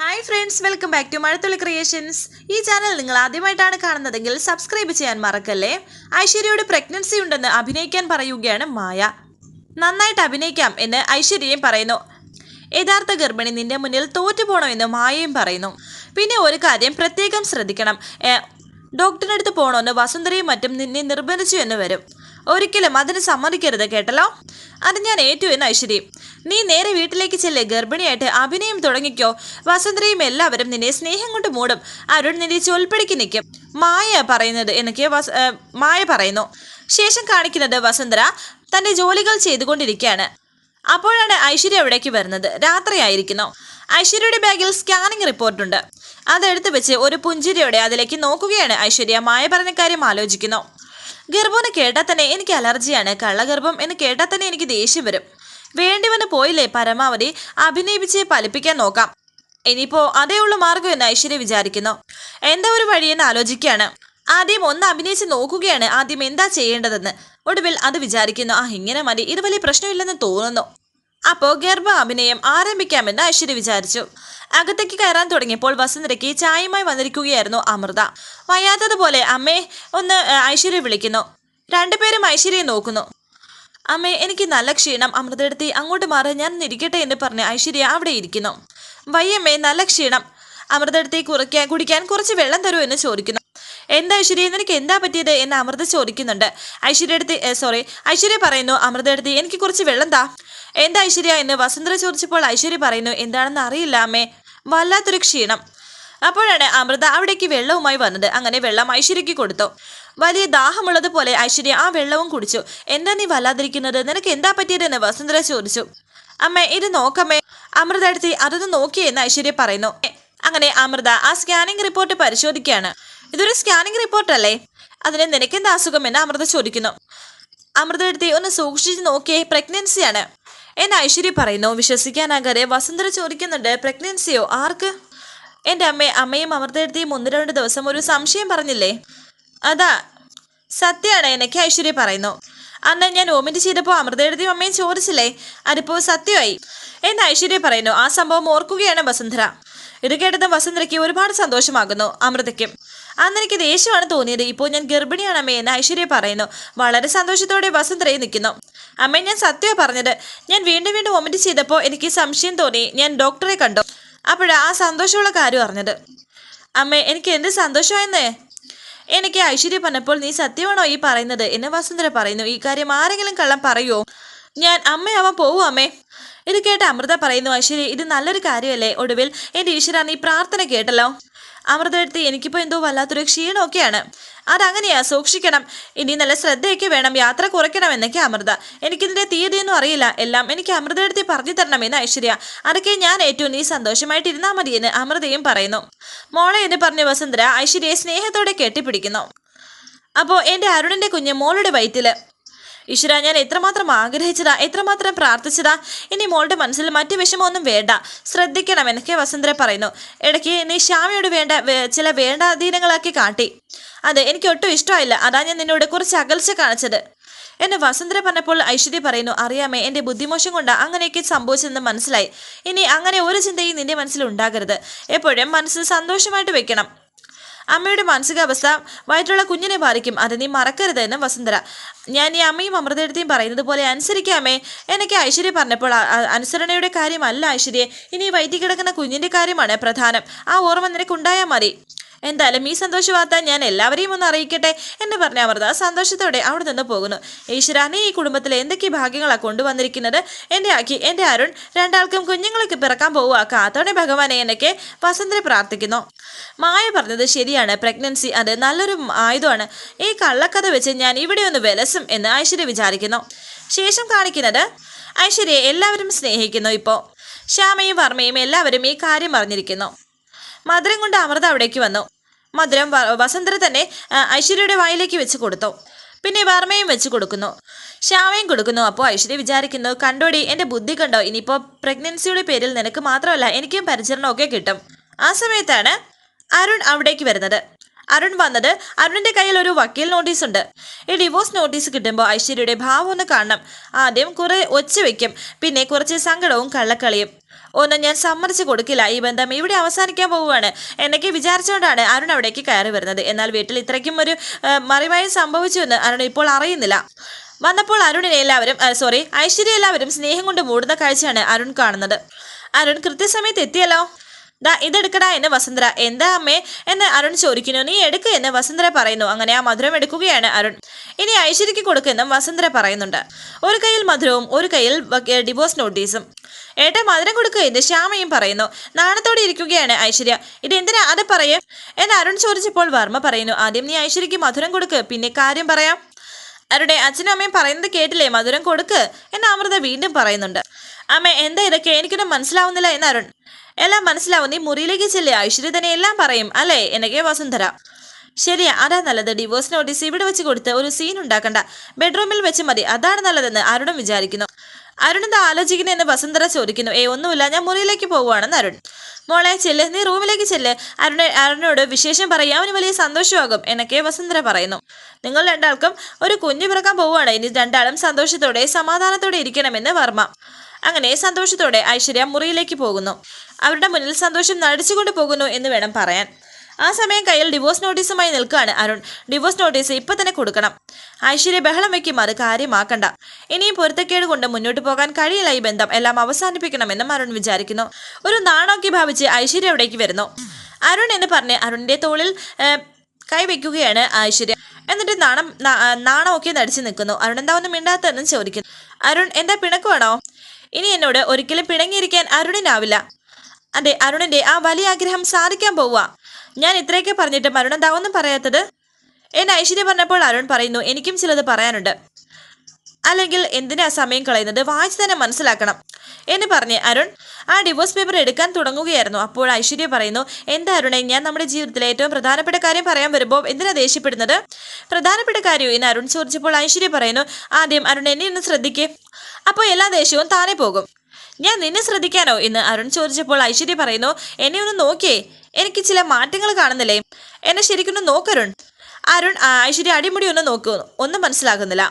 Hi friends welcome back to Mazhathulli creations ഈ channel നിങ്ങൾ ആദ്യമായിട്ടാണ് കാണുന്നതെങ്കിൽ സബ്സ്ക്രൈബ് ചെയ്യാൻ മറക്കല്ലേ? ഐശ്വര്യയുടെ പ്രഗ്നൻസി ഉണ്ടെന്ന് അഭിനയിക്കാൻ പറയുകയാണ് മായ. നന്നായിട്ട് അഭിനയിക്കാം എന്ന് ഐശ്വര്യയും പറയുന്നു. യഥാർത്ഥ ഗർഭിണി നിന്റെ മുന്നിൽ തോറ്റുപോണോ എന്ന് മായയും പറയുന്നു. പിന്നെ ഒരു കാര്യം പ്രത്യേകം ശ്രദ്ധിക്കണം. ഡോക്ടറിനടുത്ത് പോകണമെന്ന് വസുന്ധരയും മറ്റും നിന്നെ നിർബന്ധിച്ചു എന്ന് വരും. ഒരിക്കലും അതിന് സമ്മതിക്കരുത് കേട്ടല്ലോ? അത് ഞാൻ ഏറ്റു എന്ന് ഐശ്വര്യം. നീ നേരെ വീട്ടിലേക്ക് ചെല്ല് ഗർഭിണിയായിട്ട് അഭിനയം തുടങ്ങിക്കോ. വസന്തരയും എല്ലാവരും നിന്നെ സ്നേഹം കൊണ്ട് മൂടും. അരുൺ നിന്നെ ചൊൽപ്പടിക്ക് നിൽക്കും മായ പറയുന്നത് എനിക്ക് മായ പറയുന്നു. ശേഷം കാണിക്കുന്നത് വസന്തര തന്റെ ജോലികൾ ചെയ്തുകൊണ്ടിരിക്കുകയാണ്. അപ്പോഴാണ് ഐശ്വര്യ അവിടേക്ക് വരുന്നത്. രാത്രിയായിരിക്കുന്നു. ഐശ്വര്യയുടെ ബാഗിൽ സ്കാനിംഗ് റിപ്പോർട്ടുണ്ട്. അതെടുത്ത് വെച്ച് ഒരു പുഞ്ചിരിയോടെ അതിലേക്ക് നോക്കുകയാണ് ഐശ്വര്യ. മായ പറഞ്ഞ കാര്യം ആലോചിക്കുന്നു. ഗർഭം കേട്ടാൽ തന്നെ എനിക്ക് അലർജിയാണ് കള്ളഗർഭം എന്ന് കേട്ടാൽ തന്നെ എനിക്ക് ദേഷ്യം വരും. വേണ്ടിവന്ന് പോയില്ലേ പരമാവധി? അഭിനയിപ്പിച്ച് പലിപ്പിക്കാൻ നോക്കാം. ഇനിയിപ്പോ അതേ ഉള്ളു മാർഗം എന്ന് ഐശ്വര്യ വിചാരിക്കുന്നു. എന്താ ഒരു വഴിയെന്ന് ആലോചിക്കുകയാണ്. ആദ്യം ഒന്ന് അഭിനയിച്ച് നോക്കുകയാണ്. ആദ്യം എന്താ ചെയ്യേണ്ടതെന്ന്. ഒടുവിൽ അത് വിചാരിക്കുന്നു ആ ഇങ്ങനെ മതി. ഇത് വലിയ പ്രശ്നമില്ലെന്ന് തോന്നുന്നു. അപ്പോ ഗർഭ അഭിനയം ആരംഭിക്കാമെന്ന് ഐശ്വര്യ വിചാരിച്ചു. അകത്തേക്ക് കയറാൻ തുടങ്ങിയപ്പോൾ വസുന്ധരയ്ക്ക് ചായയുമായി വന്നിരിക്കുകയായിരുന്നു അമൃത. വയ്യാത്തതുപോലെ അമ്മേ ഒന്ന് ഐശ്വര്യ വിളിക്കുന്നു. രണ്ടുപേരും ഐശ്വര്യയെ നോക്കുന്നു. അമ്മേ എനിക്ക് നല്ല ക്ഷീണം. അമൃതയെടുത്തി അങ്ങോട്ട് മാറി ഞാൻ ഇരിക്കട്ടെ എന്ന് പറഞ്ഞ് ഐശ്വര്യ അവിടെ ഇരിക്കുന്നു. വയ്യമ്മേ നല്ല ക്ഷീണം. അമൃതയെടുത്തി കുറിക്കാൻ കുടിക്കാൻ കുറച്ച് വെള്ളം തരൂ എന്ന് ചോദിക്കുന്നു. എന്താ ഐശ്വര്യ? നിനക്ക് എന്താ പറ്റിയത്? എന്ന് അമൃത ചോദിക്കുന്നുണ്ട്. ഐശ്വര്യ എടുത്ത് സോറി ഐശ്വര്യ പറയുന്നു അമൃത എടുത്തി എനിക്ക് കുറച്ച് വെള്ളം താ. എന്താ ഐശ്വര്യ? എന്ന് വസുന്ധര ചോദിച്ചപ്പോൾ ഐശ്വര്യ പറയുന്നു എന്താണെന്ന് അറിയില്ല അമ്മേ. വല്ലാത്തൊരു ക്ഷീണം. അപ്പോഴാണ് അമൃത അവിടേക്ക് വെള്ളവുമായി വന്നത്. അങ്ങനെ വെള്ളം ഐശ്വര്യയ്ക്ക് കൊടുത്തു. വലിയ ദാഹമുള്ളതുപോലെ ഐശ്വര്യ ആ വെള്ളവും കുടിച്ചു. എന്താ നീ വല്ലാതിരിക്കുന്നത്? നിനക്ക് എന്താ പറ്റിയതെന്ന് വസുന്ധര ചോദിച്ചു. അമ്മേ ഇത് നോക്കമ്മേ. അമൃത എടുത്തി അതൊന്ന് നോക്കിയെന്ന് ഐശ്വര്യ പറയുന്നു. അങ്ങനെ അമൃത ആ സ്കാനിംഗ് റിപ്പോർട്ട് പരിശോധിക്കുകയാണ്. ഇതൊരു സ്കാനിംഗ് റിപ്പോർട്ടല്ലേ? അതിന് നിനക്കെന്താ അസുഖം? എന്ന് അമൃത ചോദിക്കുന്നു. അമൃത എടുത്തി ഒന്ന് സൂക്ഷിച്ച് നോക്കിയേ. പ്രഗ്നൻസിയാണ്. എന്ന് ഐശ്വര്യ പറയുന്നു. വിശ്വസിക്കാനാകാതെ വസുന്ധര ചോദിക്കുന്നുണ്ട് പ്രഗ്നൻസിയോ ആർക്ക്? എന്റെ അമ്മ അമ്മയും അമൃതയെടുത്തിയും ഒന്ന് രണ്ട് ദിവസം ഒരു സംശയം പറഞ്ഞില്ലേ? അതാ സത്യമാണ് എനിക്ക് ഐശ്വര്യ പറയുന്നു. അന്ന് ഞാൻ ഓമിറ്റ് ചെയ്തപ്പോൾ അമൃതയെടുത്തിയും അമ്മയും ചോദിച്ചില്ലേ? അതിപ്പോൾ സത്യമായി. എന്ന് ഐശ്വര്യ പറയുന്നു ആ സംഭവം ഓർക്കുകയാണ് വസുന്ധര. ഇത് കേട്ടത് വസുന്ധരയ്ക്ക് ഒരുപാട് സന്തോഷമാകുന്നു അമൃതയ്ക്കും. അന്ന് എനിക്ക് ദേഷ്യമാണ് തോന്നിയത് ഇപ്പോൾ ഞാൻ ഗർഭിണിയാണ് അമ്മയെന്ന് ഐശ്വര്യ പറയുന്നു. വളരെ സന്തോഷത്തോടെ വസുന്ധരയെ നിൽക്കുന്നു. അമ്മേ ഞാൻ സത്യമാണ് പറഞ്ഞത്. ഞാൻ വീണ്ടും വീണ്ടും വൊമിറ്റ് ചെയ്തപ്പോൾ എനിക്ക് സംശയം തോന്നി. ഞാൻ ഡോക്ടറെ കണ്ടു. അപ്പോഴാണ് ആ സന്തോഷമുള്ള കാര്യം അറിഞ്ഞത്. അമ്മേ എനിക്ക് എന്ത് സന്തോഷമായെന്നേ എനിക്ക് ഐശ്വര്യ പറഞ്ഞപ്പോൾ നീ സത്യമാണോ ഈ പറയുന്നത്? എന്നെ വസുന്ധര പറയുന്നു. ഈ കാര്യം ആരെങ്കിലും കള്ളം പറയുമോ ഞാൻ അമ്മയാവാൻ പോവും അമ്മേ. ഇത് കേട്ട് അമൃത പറയുന്നു ഐശ്വര്യ ഇത് നല്ലൊരു കാര്യമല്ലേ? ഒടുവിൽ എന്റെ ഈശ്വര നീ പ്രാർത്ഥന കേട്ടല്ലോ. അമൃത എടുത്ത് എനിക്കിപ്പോൾ എന്തോ വല്ലാത്തൊരു ക്ഷീണമൊക്കെയാണ്. അതങ്ങനെയാ സൂക്ഷിക്കണം. ഇനി നല്ല ശ്രദ്ധയൊക്കെ വേണം യാത്ര കുറയ്ക്കണം എന്നൊക്കെ അമൃത. എനിക്കിതിന്റെ തീയതിയൊന്നും അറിയില്ല. എല്ലാം എനിക്ക് അമൃത എടുത്ത് പറഞ്ഞു തരണമെന്ന് ഐശ്വര്യ. അതൊക്കെ ഞാൻ ഏറ്റവും നീ സന്തോഷമായിട്ടിരുന്നാൽ മതിയെന്ന് അമൃതയും പറയുന്നു. മോളെ എന്ന് പറഞ്ഞ വസുന്ധര ഐശ്വര്യയെ സ്നേഹത്തോടെ കെട്ടിപ്പിടിക്കുന്നു. അപ്പോൾ എന്റെ അരുണിന്റെ കുഞ്ഞ് മോളുടെ വയറ്റിൽ ഈശ്വര ഞാൻ എത്രമാത്രം ആഗ്രഹിച്ചതാ എത്രമാത്രം പ്രാർത്ഥിച്ചതാ? ഇനി മോളുടെ മനസ്സിൽ മറ്റു വിഷമമൊന്നും വേണ്ട. ശ്രദ്ധിക്കണം എന്നൊക്കെ വസുന്ധര പറയുന്നു. ഇടയ്ക്ക് നീ ശ്യാമയോട് വേണ്ട ചില വേണ്ടാധീനങ്ങളാക്കി കാട്ടി. അതെ എനിക്ക് ഒട്ടും ഇഷ്ടമായില്ല. അതാ ഞാൻ നിന്നോട് കുറച്ച് അകൽച്ച കാണിച്ചത്. എന്നെ വസുന്ധര പറഞ്ഞപ്പോൾ ഐശ്വര്യ പറയുന്നു അറിയാമേ എന്റെ ബുദ്ധിമോശം കൊണ്ട് അങ്ങനെയൊക്കെ സംഭവിച്ചതെന്ന് മനസ്സിലായി. ഇനി അങ്ങനെ ഒരു ചിന്തയും നിന്റെ മനസ്സിൽ ഉണ്ടാകരുത്. എപ്പോഴും മനസ്സിൽ സന്തോഷമായിട്ട് വെക്കണം. അമ്മയുടെ മാനസികാവസ്ഥ വയറ്റുള്ള കുഞ്ഞിനെ ബാധിക്കും. അത് നീ മറക്കരുത് എന്ന് വസുന്ധര. ഞാൻ ഈ അമ്മയും അമൃതയെടുത്തിയും പറയുന്നത് പോലെ അനുസരിക്കാമേ എനിക്ക് ഐശ്വര്യ പറഞ്ഞപ്പോൾ അനുസരണയുടെ കാര്യമല്ല ഐശ്വര്യ. ഇനി വയറ്റി കിടക്കുന്ന കുഞ്ഞിന്റെ കാര്യമാണ് പ്രധാനം. ആ ഓർമ്മ നിനക്കുണ്ടായാൽ മതി. എന്തായാലും ഈ സന്തോഷ വാർത്ത ഞാൻ എല്ലാവരെയും ഒന്ന് അറിയിക്കട്ടെ എന്ന് പറഞ്ഞ അമൃത സന്തോഷത്തോടെ അവിടെ നിന്ന് പോകുന്നു. ഈശ്വര നീ ഈ കുടുംബത്തിലെ എന്തൊക്കെ ഭാഗ്യങ്ങളാണ് കൊണ്ടുവന്നിരിക്കുന്നത്? എന്റെ ആക്കി എന്റെ അരുൺ രണ്ടാൾക്കും കുഞ്ഞുങ്ങളൊക്കെ പിറക്കാൻ പോവുക കാത്തോടെ ഭഗവാനെ എന്നൊക്കെ വസന്തര പ്രാർത്ഥിക്കുന്നു. മായ പറഞ്ഞത് ശരിയാണ് പ്രഗ്നൻസി അത് നല്ലൊരു ആയുധമാണ്. ഈ കള്ളക്കഥ വെച്ച് ഞാൻ ഇവിടെ ഒന്ന് വിലസും എന്ന് ഐശ്വര്യ വിചാരിക്കുന്നു. ശേഷം കാണിക്കുന്നത് ഐശ്വര്യയെ എല്ലാവരും സ്നേഹിക്കുന്നു ഇപ്പോൾ. ശ്യാമയും വർമ്മയും എല്ലാവരും ഈ കാര്യം അറിഞ്ഞിരിക്കുന്നു. മധുരം കൊണ്ട് അമൃത അവിടേക്ക് വന്നു. മധുരം വസന്തര തന്നെ ഐശ്വര്യയുടെ വായിലേക്ക് വെച്ച് കൊടുത്തു. പിന്നെ വർമ്മയും വെച്ച് കൊടുക്കുന്നു. ശ്യാമയും കൊടുക്കുന്നു. അപ്പോൾ ഐശ്വര്യ വിചാരിക്കുന്നു കണ്ടോടി എന്റെ ബുദ്ധി കണ്ടോ? ഇനിയിപ്പോൾ പ്രഗ്നൻസിയുടെ പേരിൽ നിനക്ക് മാത്രമല്ല എനിക്കും പരിചരണമൊക്കെ കിട്ടും. ആ സമയത്താണ് അരുൺ അവിടേക്ക് വരുന്നത്. അരുൺ വന്നത് അരുണിന്റെ കയ്യിൽ ഒരു വക്കീൽ നോട്ടീസ് ഉണ്ട്. ഈ ഡിവോഴ്സ് നോട്ടീസ് കിട്ടുമ്പോൾ ഐശ്വര്യയുടെ ഭാവം ഒന്ന് കാണണം. ആദ്യം കുറെ ഒച്ച വെക്കും പിന്നെ കുറച്ച് സങ്കടവും കള്ളക്കളിയും. ഒന്നും ഞാൻ സമ്മതിച്ചു കൊടുക്കില്ല ഈ ബന്ധം ഇവിടെ അവസാനിക്കാൻ പോവുകയാണ്. എന്നൊക്കെ വിചാരിച്ചുകൊണ്ടാണ് അരുൺ അവിടേക്ക് കയറി വരുന്നത്. എന്നാൽ വീട്ടിൽ ഇത്രയ്ക്കും ഒരു മറിവായും സംഭവിച്ചുവെന്ന് അരുൺ ഇപ്പോൾ അറിയുന്നില്ല. വന്നപ്പോൾ അരുണിനെ എല്ലാവരും സോറി ഐശ്വര്യ എല്ലാവരും സ്നേഹം കൊണ്ട് മൂടുന്ന കാഴ്ചയാണ് അരുൺ കാണുന്നത്. അരുൺ കൃത്യസമയത്ത് എത്തിയല്ലോ? ദാ ഇതെടുക്കടാ എന്ന് വസുന്ധര എന്താ അമ്മേ? എന്ന് അരുൺ ചോദിക്കുന്നു. നീ എടുക്ക് എന്ന് വസുന്ധര പറയുന്നു. അങ്ങനെ ആ മധുരം എടുക്കുകയാണ് അരുൺ. ഇനി ഐശ്വര്യക്ക് കൊടുക്കുമെന്നും വസുന്ധര പറയുന്നുണ്ട്. ഒരു കയ്യിൽ മധുരവും ഒരു കയ്യിൽ ഡിവോഴ്സ് നോട്ടീസും ഏട്ടാ മധുരം കൊടുക്കുക എന്ന് ശ്യാമയും പറയുന്നു. നാണത്തോടെ ഇരിക്കുകയാണ് ഐശ്വര്യ. ഇത് എന്തിനാ? അത് പറയേ. എന്ന് അരുൺ ചോദിച്ചപ്പോൾ വർമ്മ പറയുന്നു. ആദ്യം നീ ഐശ്വര്യക്ക് മധുരം കൊടുക്ക് പിന്നെ കാര്യം പറയാം. അവരുടെ അച്ഛനും അമ്മയും പറയുന്നത് കേട്ടില്ലേ? മധുരം കൊടുക്ക് എന്ന് അമൃത വീണ്ടും പറയുന്നുണ്ട്. അമ്മ എന്താ ഇതൊക്കെ? എനിക്കൊന്നും മനസ്സിലാവുന്നില്ല എന്ന് അരുൺ. എല്ലാം മനസ്സിലാവും നീ മുറിയിലേക്ക് ചെല്ലേ. ഐശ്വര്യ തന്നെ എല്ലാം പറയും അല്ലേ? എന്നൊക്കെ വസുന്ധര. ശരിയാ അതാ നല്ലത്. ഡിവോഴ്സ് നോട്ടീസ് ഇവിടെ വെച്ച് കൊടുത്ത് ഒരു സീൻ ഉണ്ടാക്കണ്ട. ബെഡ്റൂമിൽ വെച്ച് മതി. അതാണ് നല്ലതെന്ന് അരുണും വിചാരിക്കുന്നു. അരുൺ ആലോചിക്കുന്നു ആലോചിക്കുന്നതെന്ന് വസുന്ധര ചോദിക്കുന്നു. ഏ ഒന്നുമില്ല. ഞാൻ മുറിയിലേക്ക് പോകുവാണെന്ന് അരുൺ. മോളെ ചെല്ല്. നീ റൂമിലേക്ക് ചെല്ല്. അരുണ അരുണോട് വിശേഷം പറയാൻ അവന് വലിയ സന്തോഷമാകും എന്നൊക്കെ വസുന്ധര പറയുന്നു. നിങ്ങൾ രണ്ടാൾക്കും ഒരു കുഞ്ഞു പിറക്കാൻ പോവുകയാണ്. ഇനി രണ്ടാളും സന്തോഷത്തോടെ സമാധാനത്തോടെ ഇരിക്കണമെന്ന് വർമ്മ. അങ്ങനെ സന്തോഷത്തോടെ ഐശ്വര്യ മുറിയിലേക്ക് പോകുന്നു. അവരുടെ മുന്നിൽ സന്തോഷം നടിച്ചുകൊണ്ട് പോകുന്നു എന്ന് വേണം പറയാൻ. ആ സമയം കയ്യിൽ ഡിവോഴ്സ് നോട്ടീസുമായി നിൽക്കുകയാണ് അരുൺ. ഡിവോഴ്സ് നോട്ടീസ് ഇപ്പൊ തന്നെ കൊടുക്കണം. ഐശ്വര്യ ബഹളം വയ്ക്കും അത് കാര്യമാക്കണ്ട. ഇനിയും പൊരുത്തക്കേട് കൊണ്ട് മുന്നോട്ട് പോകാൻ കഴിയില്ല ഈ ബന്ധം. എല്ലാം അവസാനിപ്പിക്കണമെന്നും അരുൺ വിചാരിക്കുന്നു. ഒരു നാണോക്കി ഭാവിച്ച് ഐശ്വര്യ അവിടേക്ക് വരുന്നു. അരുൺ എന്ന് പറഞ്ഞ് അരുണിന്റെ തോളിൽ കൈവയ്ക്കുകയാണ് ഐശ്വര്യ. എന്നിട്ട് നാണം നാണമൊക്കെ നടിച്ചു നിൽക്കുന്നു. അരുൺ എന്താ ഒന്നും മിണ്ടാത്തതെന്നും ചോദിക്കുന്നു. അരുൺ എന്താ പിണക്കുവാണോ ഇനി എന്നോട് ഒരിക്കലും പിണങ്ങിയിരിക്കാൻ അരുണിനാവില്ല അതെ അരുണിന്റെ ആ വലിയ ആഗ്രഹം സാധിക്കാൻ പോവുക. ഞാൻ ഇത്രയൊക്കെ പറഞ്ഞിട്ടും ഒന്നും പറയാത്തത്? എന്നെ ഐശ്വര്യ പറഞ്ഞപ്പോൾ അരുൺ പറയുന്നു എനിക്കും ചിലത് പറയാനുണ്ട്. അല്ലെങ്കിൽ എന്തിനാ സമയം കളയുന്നത്? വായിച്ചു തന്നെ മനസ്സിലാക്കണം. എന്ന് പറഞ്ഞ് അരുൺ ആ ഡിവോഴ്സ് പേപ്പർ എടുക്കാൻ തുടങ്ങുകയായിരുന്നു. അപ്പോൾ ഐശ്വര്യ പറയുന്നു എന്താ അരുണെ ഞാൻ നമ്മുടെ ജീവിതത്തിലെ ഏറ്റവും പ്രധാനപ്പെട്ട കാര്യം പറയാൻ വരുമ്പോൾ എന്തിനാ ദേഷ്യപ്പെടുന്നത്? പ്രധാനപ്പെട്ട കാര്യം എന്ന് അരുൺ ചോദിച്ചപ്പോൾ ഐശ്വര്യ പറയുന്നു ആദ്യം അരുൺ എന്നെ ഒന്ന് ശ്രദ്ധിക്കേ. അപ്പോൾ എല്ലാ ദേഷ്യവും താനെ പോകും. ഞാൻ നിന്നെ ശ്രദ്ധിക്കാനോ? എന്ന് അരുൺ ചോദിച്ചപ്പോൾ ഐശ്വര്യ പറയുന്നു എന്നെ ഒന്ന് നോക്കിയേ. എനിക്ക് ചില മാറ്റങ്ങൾ കാണുന്നില്ലേ? എന്നെ ശരിക്കും നോക്കരുൺ അരുൺ. ഐശ്വര്യ അടിമുടി ഒന്ന് നോക്കൂ. ഒന്നും മനസ്സിലാകുന്നില്ല.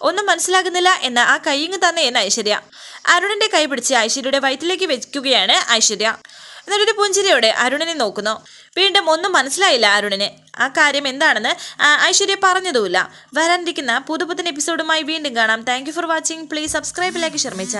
ഒന്നും മനസ്സിലാകുന്നില്ല എന്ന ആ കയ്യിങ് തന്നെ എന്ന് ഐശ്വര്യ. അരുണിന്റെ കൈ പിടിച്ച് ഐശ്വര്യയുടെ വയറ്റിലേക്ക് വെക്കുകയാണ് ഐശ്വര്യ. എന്നിട്ടൊരു പുഞ്ചിരിയോടെ അരുണിനെ നോക്കുന്നു. വീണ്ടും ഒന്നും മനസ്സിലായില്ല അരുണിന്. ആ കാര്യം എന്താണെന്ന് ഐശ്വര്യ പറഞ്ഞതുമില്ല. വരാനിരിക്കുന്ന പുതുപുത്തൻ എപ്പിസോഡുമായി വീണ്ടും കാണാം. Thank for watching please subscribe like ഷർമിച്ച